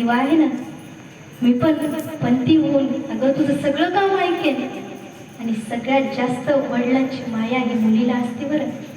दिवा आहे ना? मी पण पंथी होऊन अगं तुझं सगळं काम ऐकेन. आणि सगळ्यात जास्त वडिलांची माया ही मुलीला असते बरं.